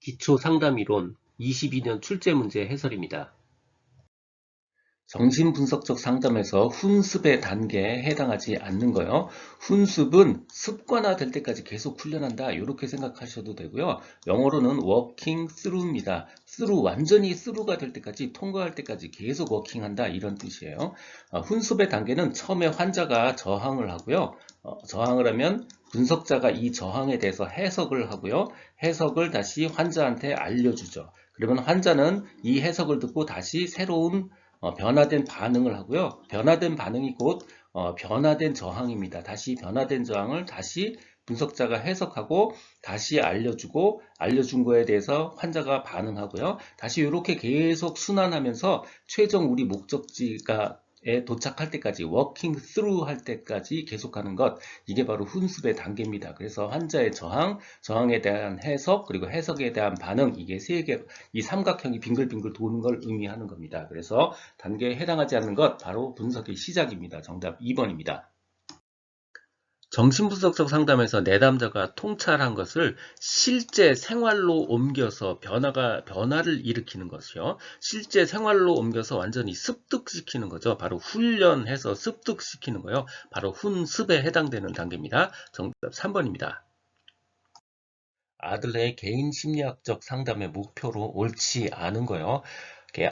기초상담이론 22년 출제문제 해설입니다. 정신분석적 상담에서 훈습의 단계에 해당하지 않는 거요. 훈습은 습관화 될 때까지 계속 훈련한다. 이렇게 생각하셔도 되고요. 영어로는 working through입니다. through, 완전히 through가 될 때까지, 통과할 때까지 계속 working한다. 이런 뜻이에요. 어, 훈습의 단계는 처음에 환자가 저항을 하고요. 어, 저항을 하면 분석자가 이 저항에 대해서 해석을 하고요. 해석을 다시 환자한테 알려주죠. 그러면 환자는 이 해석을 듣고 다시 새로운 어, 변화된 반응을 하고요. 변화된 반응이 곧 어, 변화된 저항입니다. 다시 변화된 저항을 다시 분석자가 해석하고 다시 알려주고 알려준 거에 대해서 환자가 반응하고요. 다시 이렇게 계속 순환하면서 최종 우리 목적지가 에 도착할 때까지 워킹 스루 할 때까지 계속하는 것 이게 바로 훈습의 단계입니다. 그래서 환자의 저항, 저항에 대한 해석 그리고 해석에 대한 반응 이게 세 개 이 삼각형이 빙글빙글 도는 걸 의미하는 겁니다. 그래서 단계에 해당하지 않는 것 바로 분석의 시작입니다. 정답 2번입니다. 정신분석적 상담에서 내담자가 통찰한 것을 실제 생활로 옮겨서 변화가, 변화를 일으키는 것이요. 실제 생활로 옮겨서 완전히 습득시키는 거죠. 바로 훈련해서 습득시키는 거요. 바로 훈습에 해당되는 단계입니다. 정답 3번입니다. 아들의 개인 심리학적 상담의 목표로 옳지 않은 거요.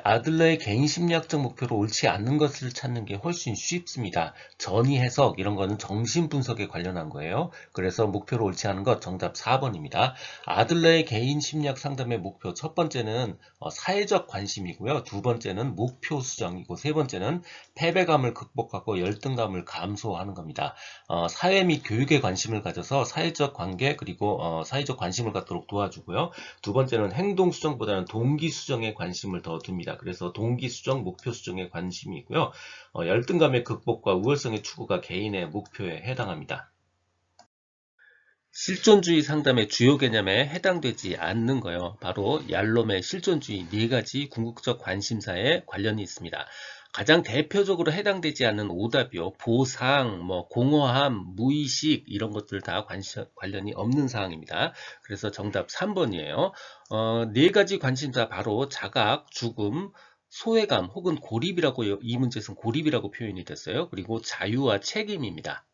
아들러의 개인 심리학적 목표로 옳지 않는 것을 찾는 게 훨씬 쉽습니다. 전이 해석 이런 거는 정신 분석에 관련한 거예요. 그래서 목표로 옳지 않은 것 정답 4번입니다. 아들러의 개인 심리학 상담의 목표 첫 번째는 어, 사회적 관심이고요. 두 번째는 목표 수정이고 세 번째는 패배감을 극복하고 열등감을 감소하는 겁니다. 어, 사회 및 교육에 관심을 가져서 사회적 관계 그리고 어, 사회적 관심을 갖도록 도와주고요. 두 번째는 행동 수정보다는 동기 수정에 관심을 더 듭니다. 그래서 동기 수정, 목표 수정에 관심이 있고요. 어, 열등감의 극복과 우월성의 추구가 개인의 목표에 해당합니다. 실존주의 상담의 주요 개념에 해당되지 않는 거요. 바로 얄롬의 실존주의 네 가지 궁극적 관심사에 관련이 있습니다. 가장 대표적으로 해당되지 않는 오답이요. 보상, 뭐 공허함, 무의식 이런 것들 다 관시, 관련이 없는 사항입니다. 그래서 정답 3번이에요. 어, 네 가지 관심사 바로 자각, 죽음, 소외감 혹은 고립이라고 이 문제에서는 고립이라고 표현이 됐어요. 그리고 자유와 책임입니다.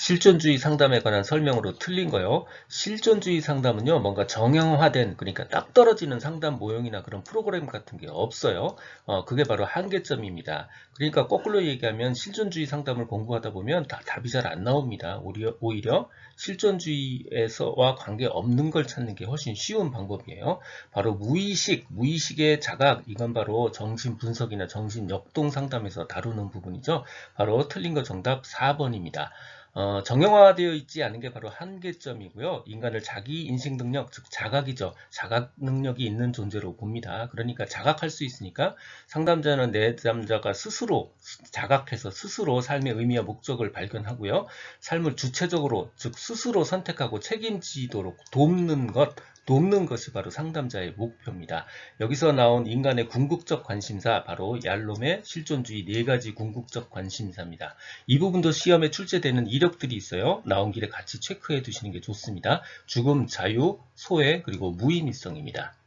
실존주의 상담에 관한 설명으로 틀린 거요. 실존주의 상담은요, 뭔가 정형화된, 그러니까 딱 떨어지는 상담 모형이나 그런 프로그램 같은 게 없어요. 어, 그게 바로 한계점입니다. 그러니까 거꾸로 얘기하면 실존주의 상담을 공부하다 보면 다 답이 잘 안 나옵니다. 오히려, 오히려 실존주의에서와 관계없는 걸 찾는 게 훨씬 쉬운 방법이에요. 바로 무의식, 무의식의 자각, 이건 바로 정신분석이나 정신역동 상담에서 다루는 부분이죠. 바로 틀린 거 정답 4번입니다. 어, 정형화되어 있지 않은 게 바로 한계점이고요. 인간을 자기 인식 능력, 즉 자각이죠. 자각 능력이 있는 존재로 봅니다. 그러니까 자각할 수 있으니까 상담자는 내담자가 스스로 자각해서 스스로 삶의 의미와 목적을 발견하고요. 삶을 주체적으로, 즉 스스로 선택하고 책임지도록 돕는 것, 돕는 것이 바로 상담자의 목표입니다. 여기서 나온 인간의 궁극적 관심사 바로 얄롬의 실존주의 네 가지 궁극적 관심사입니다. 이 부분도 시험에 출제되는 이력들이 있어요. 나온 길에 같이 체크해 두시는 게 좋습니다. 죽음, 자유, 소외, 그리고 무의미성입니다.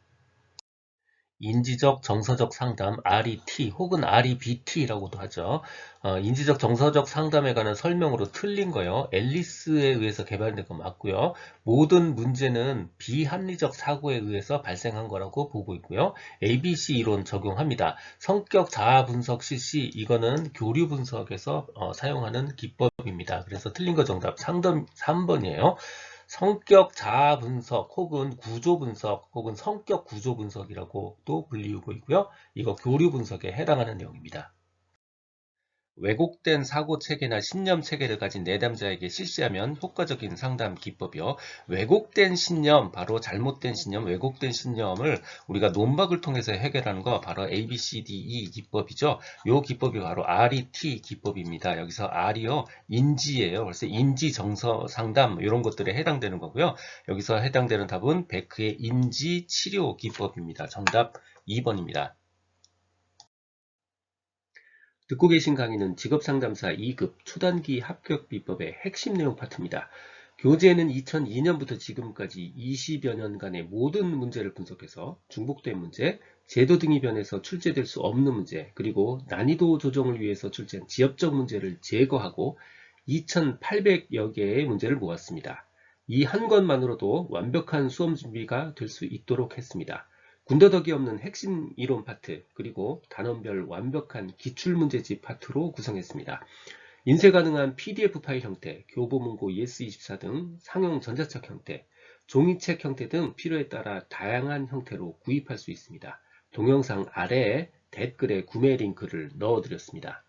인지적 정서적 상담 RET 혹은 REBT라고도 하죠. 어, 인지적 정서적 상담에 관한 설명으로 틀린 거요. 앨리스에 의해서 개발된 거 맞고요. 모든 문제는 비합리적 사고에 의해서 발생한 거라고 보고 있고요. ABC 이론 적용합니다. 성격 자아 분석 실시 이거는 교류 분석에서 어, 사용하는 기법입니다. 그래서 틀린 거 정답 3번, 3번이에요. 성격 자아 분석 혹은 구조 분석 혹은 성격 구조 분석이라고도 불리우고 있고요. 이거 교류 분석에 해당하는 내용입니다. 왜곡된 사고 체계나 신념 체계를 가진 내담자에게 실시하면 효과적인 상담 기법이요. 왜곡된 신념, 바로 잘못된 신념, 왜곡된 신념을 우리가 논박을 통해서 해결하는 거 바로 ABCDE 기법이죠. 이 기법이 바로 RET 기법입니다. 여기서 R이요. 인지예요. 그래서 인지 정서 상담 이런 것들에 해당되는 거고요. 여기서 해당되는 답은 베크의 인지 치료 기법입니다. 정답 2번입니다. 듣고 계신 강의는 직업상담사 2급 초단기 합격 비법의 핵심 내용 파트입니다. 교재는 2002년부터 지금까지 20여 년간의 모든 문제를 분석해서 중복된 문제, 제도 등이 변해서 출제될 수 없는 문제, 그리고 난이도 조정을 위해서 출제한 지엽적 문제를 제거하고 2,800여 개의 문제를 모았습니다. 이 한 권만으로도 완벽한 수험 준비가 될 수 있도록 했습니다. 군더더기 없는 핵심 이론 파트, 그리고 단원별 완벽한 기출문제집 파트로 구성했습니다. 인쇄 가능한 PDF 파일 형태, 교보문고 ES24 등 상용 전자책 형태, 종이책 형태 등 필요에 따라 다양한 형태로 구입할 수 있습니다. 동영상 아래에 댓글에 구매 링크를 넣어드렸습니다.